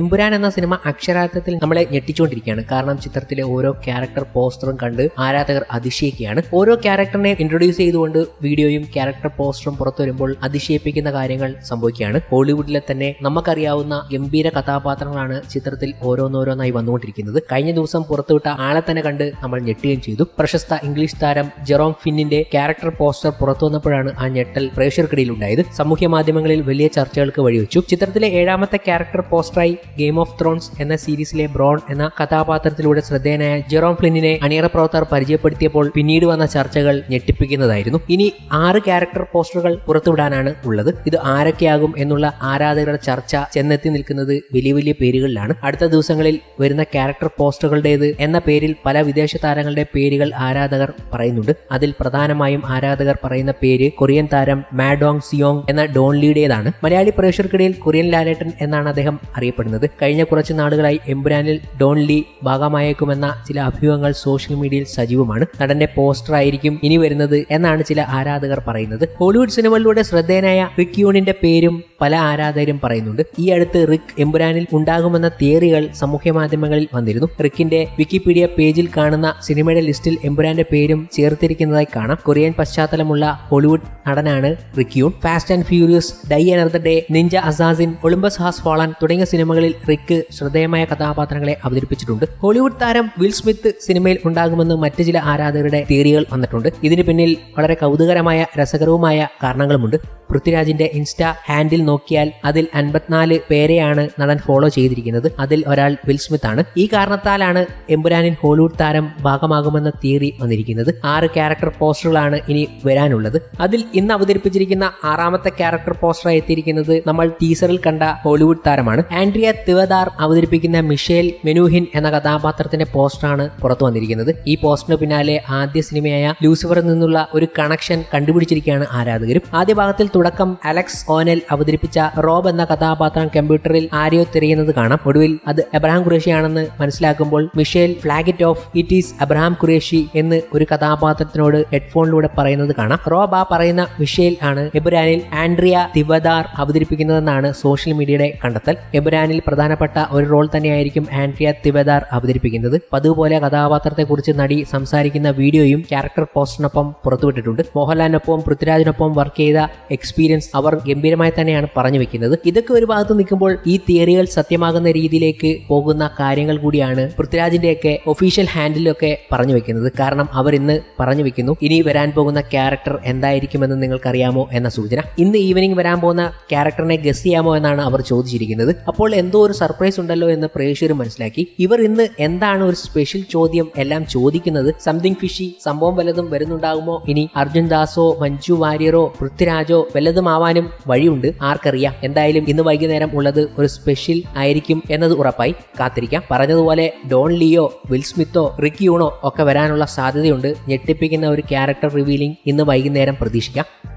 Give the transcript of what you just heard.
എമ്പുരാൻ എന്ന സിനിമ അക്ഷരാർത്ഥത്തിൽ നമ്മളെ ഞെട്ടിച്ചുകൊണ്ടിരിക്കുകയാണ്. കാരണം ചിത്രത്തിലെ ഓരോ ക്യാരക്ടർ പോസ്റ്ററും കണ്ട് ആരാധകർ അതിശയിക്കുകയാണ്. ഓരോ ക്യാരക്ടറിനെ ഇൻട്രൊഡ്യൂസ് ചെയ്തുകൊണ്ട് വീഡിയോയും ക്യാരക്ടർ പോസ്റ്ററും പുറത്തു വരുമ്പോൾ അതിശയിപ്പിക്കുന്ന കാര്യങ്ങൾ സംഭവിക്കുകയാണ്. ഹോളിവുഡിലെ തന്നെ നമുക്കറിയാവുന്ന ഗംഭീര കഥാപാത്രങ്ങളാണ് ചിത്രത്തിൽ ഓരോന്നോരോന്നായി വന്നുകൊണ്ടിരിക്കുന്നത്. കഴിഞ്ഞ ദിവസം പുറത്തുവിട്ട ആളെ തന്നെ കണ്ട് നമ്മൾ ഞെട്ടുകയും ചെയ്തു. പ്രശസ്ത ഇംഗ്ലീഷ് താരം ജെറോം ഫിന്നിന്റെ ക്യാരക്ടർ പോസ്റ്റർ പുറത്തു വന്നപ്പോഴാണ് ആ ഞെട്ടൽ പ്രേക്ഷകർക്കിടയിൽ ഉണ്ടായത് സാമൂഹ്യ മാധ്യമങ്ങളിൽ വലിയ ചർച്ചകൾക്ക് വഴിവെച്ചു. ചിത്രത്തിലെ ഏഴാമത്തെ ക്യാരക്ടർ പോസ്റ്ററായി ഗെയിം ഓഫ് ത്രോൺസ് എന്ന സീരീസിലെ ബ്രോൺ എന്ന കഥാപാത്രത്തിലൂടെ ശ്രദ്ധേയനായ ജെറോം ഫ്ലിന്നിനെ അണിയറ പ്രവർത്തകർ പരിചയപ്പെടുത്തിയപ്പോൾ പിന്നീട് വന്ന ചർച്ചകൾ ഞെട്ടിപ്പിക്കുന്നതായിരുന്നു. ഇനി ആറ് ക്യാരക്ടർ പോസ്റ്ററുകൾ പുറത്തുവിടാനാണ് ഉള്ളത്. ഇത് ആരൊക്കെയാകും എന്നുള്ള ആരാധകരുടെ ചർച്ച ചെന്നെത്തി നിൽക്കുന്നത് വലിയ വലിയ പേരുകളിലാണ്. അടുത്ത ദിവസങ്ങളിൽ വരുന്ന ക്യാരക്ടർ പോസ്റ്ററുകളുടേത് എന്ന പേരിൽ പല വിദേശ താരങ്ങളുടെ പേരുകൾ ആരാധകർ പറയുന്നുണ്ട്. അതിൽ പ്രധാനമായും ആരാധകർ പറയുന്ന പേര് കൊറിയൻ താരം മാഡോങ് സിയോങ് എന്ന ഡോൺലിയുടേതാണ് മലയാളി പ്രേക്ഷകർക്കിടയിൽ കൊറിയൻ ലാലേട്ടൻ എന്നാണ് അദ്ദേഹം അറിയപ്പെടുന്നത്. കഴിഞ്ഞ കുറച്ച് നാളുകളായി എംബ്രാനിൽ ഡോൺ ലീ ഭാഗമായേക്കുമെന്ന ചില അഭ്യൂഹങ്ങൾ സോഷ്യൽ മീഡിയയിൽ സജീവമാണ്. നടന്റെ പോസ്റ്റർ ആയിരിക്കും ഇനി വരുന്നത് എന്നാണ് ചില ആരാധകർ പറയുന്നത്. ഹോളിവുഡ് സിനിമകളിലൂടെ ശ്രദ്ധേയനായ റിക് യൂണിന്റെ പേരും പല ആരാധകരും പറയുന്നുണ്ട്. ഈ അടുത്ത് റിക് എംബുരാനിൽ ഉണ്ടാകുമെന്ന തിയറികൾ സാമൂഹ്യ മാധ്യമങ്ങളിൽ വന്നിരുന്നു. റിക്കിന്റെ വിക്കിപീഡിയ പേജിൽ കാണുന്ന സിനിമയുടെ ലിസ്റ്റിൽ എംബുരാന്റെ പേരും ചേർത്തിരിക്കുന്നതായി കാണാം. കൊറിയൻ പശ്ചാത്തലമുള്ള ഹോളിവുഡ് നടനാണ് Rick Yune fast and furious die അനർദ day ninja assassin Olympus has fallen തുടങ്ങിയ സിനിമകളിൽ റിക്ക് ശ്രദ്ധേയമായ കഥാപാത്രങ്ങളെ അവതരിപ്പിച്ചിട്ടുണ്ട്. ഹോളിവുഡ് താരം വിൽ സ്മിത്ത് സിനിമയിൽ ഉണ്ടാകുമെന്ന് മറ്റു ചില ആരാധകരുടെ തിയറികൾ വന്നിട്ടുണ്ട്. ഇതിന് പിന്നിൽ വളരെ കൗതുകരമായ രസകരവുമായ കാരണങ്ങളുമുണ്ട്. പൃഥ്വിരാജിന്റെ ഇൻസ്റ്റ ഹാൻഡിൽ നോക്കിയാൽ അതിൽ അൻപത്തിനാല് പേരെയാണ് നടൻ ഫോളോ ചെയ്തിരിക്കുന്നത്. അതിൽ ഒരാൾ വിൽ സ്മിത്ത് ആണ് ഈ കാരണത്താലാണ് എമ്പുരാനിൽ ഹോളിവുഡ് താരം ഭാഗമാകുമെന്ന തിയറി വന്നിരിക്കുന്നത്. ആറ് ക്യാരക്ടർ പോസ്റ്ററുകളാണ് ഇനി വരാനുള്ളത്. അതിൽ ഇന്ന് അവതരിപ്പിച്ചിരിക്കുന്ന ആറാമത്തെ ക്യാരക്ടർ പോസ്റ്ററായി എത്തിയിരിക്കുന്നത് നമ്മൾ ടീസറിൽ കണ്ട ഹോളിവുഡ് താരമാണ്. ആൻഡ്രിയ തിവദാർ അവതരിപ്പിക്കുന്ന മിഷേൽ മെനൂഹിൻ എന്ന കഥാപാത്രത്തിന്റെ പോസ്റ്ററാണ് പുറത്തു വന്നിരിക്കുന്നത്. ഈ പോസ്റ്ററിന് പിന്നാലെ ആദ്യ സിനിമയായ ലൂസിഫറിൽ നിന്നുള്ള ഒരു കണക്ഷൻ കണ്ടുപിടിച്ചിരിക്കുകയാണ് ആരാധകരും. ആദ്യ ഭാഗത്തിൽ തുടക്കം അലക്സ് ഓനൽ അവതരിപ്പിച്ച റോബ് എന്ന കഥാപാത്രം കമ്പ്യൂട്ടറിൽ ആരെയോ തിരയുന്നത് കാണാം. ഒടുവിൽ അത് എബ്രഹാം ഖുറേഷിയാണെന്ന് മനസ്സിലാക്കുമ്പോൾ Michelle ഫ്ലാഗറ്റ് of it is Abraham Qureshi എന്ന് ഒരു കഥാപാത്രത്തിനോട് ഹെഡ്ഫോണിലൂടെ പറയുന്നത് കാണാം. റോബ് ആ പറയുന്ന മിഷേൽ ആണ് എബുരാനിൽ ആൻഡ്രിയ തിവദാർ അവതരിപ്പിക്കുന്നതെന്നാണ് സോഷ്യൽ മീഡിയയുടെ കണ്ടെത്തൽ. എബുരാനിൽ പ്രധാനപ്പെട്ട ഒരു റോൾ തന്നെയായിരിക്കും ആൻഡ്രിയ തിവദാർ അവതരിപ്പിക്കുന്നത്. കഥാപാത്രത്തെ കഥാപാത്രത്തെക്കുറിച്ച് നടി സംസാരിക്കുന്ന വീഡിയോയും ക്യാരക്ടർ പോസ്റ്ററിനൊപ്പം പുറത്തുവിട്ടിട്ടുണ്ട്. മോഹൻലാലിനൊപ്പം പൃഥ്വിരാജിനൊപ്പം വർക്ക് ചെയ്ത എക്സ്പീരിയൻസ് അവർ ഗംഭീരമായി തന്നെയാണ് പറഞ്ഞു വെക്കുന്നത്. ഇതൊക്കെ ഒരു ഭാഗത്ത് നിൽക്കുമ്പോൾ ഈ തിയറികൾ സത്യമാകുന്ന രീതിയിലേക്ക് പോകുന്ന കാര്യങ്ങൾ കൂടിയാണ് പൃഥ്വിരാജിന്റെയൊക്കെ ഒഫീഷ്യൽ ഹാൻഡിലൊക്കെ പറഞ്ഞു വെക്കുന്നത്. കാരണം അവർ ഇന്ന് പറഞ്ഞു വെക്കുന്നു ഇനി വരാൻ പോകുന്ന ക്യാരക്ടർ എന്തായിരിക്കുമെന്ന് നിങ്ങൾക്കറിയാമോ? എന്ന സൂചന. ഇന്ന് ഈവനിങ് വരാൻ പോകുന്ന ക്യാരക്ടറിനെ ഗസ് ചെയ്യാമോ എന്നാണ് അവർ ചോദിച്ചിരിക്കുന്നത്. അപ്പോൾ എന്തോ ഒരു സർപ്രൈസ് ഉണ്ടല്ലോ എന്ന് പ്രേക്ഷകർ മനസ്സിലാക്കി. ഇവർ ഇന്ന് എന്താണ് ഒരു സ്പെഷ്യൽ ചോദ്യം എല്ലാം ചോദിക്കുന്നത്? സംതിങ് ഫിഷി സംഭവം വല്ലതും വരുന്നുണ്ടാകുമോ? ഇനി അർജുൻ ദാസോ മഞ്ജു വാര്യറോ പൃഥ്വിരാജോ വല്ലതും ആവാനും വഴിയുണ്ട്. ആർക്കറിയാം. എന്തായാലും ഇന്ന് വൈകുന്നേരം ഉള്ളത് ഒരു സ്പെഷ്യൽ ആയിരിക്കും എന്നത് ഉറപ്പായി. കാത്തിരിക്കാം. പറഞ്ഞതുപോലെ ഡോൺ ലിയോ വിൽ സ്മിത്തോ റിക് ഒക്കെ വരാനുള്ള സാധ്യതയുണ്ട്. ഞെട്ടിപ്പിക്കുന്ന ഒരു ക്യാരക്ടർ റിവീലിംഗ് ഇന്ന് വൈകുന്നേരം പ്രതീക്ഷിക്കാം.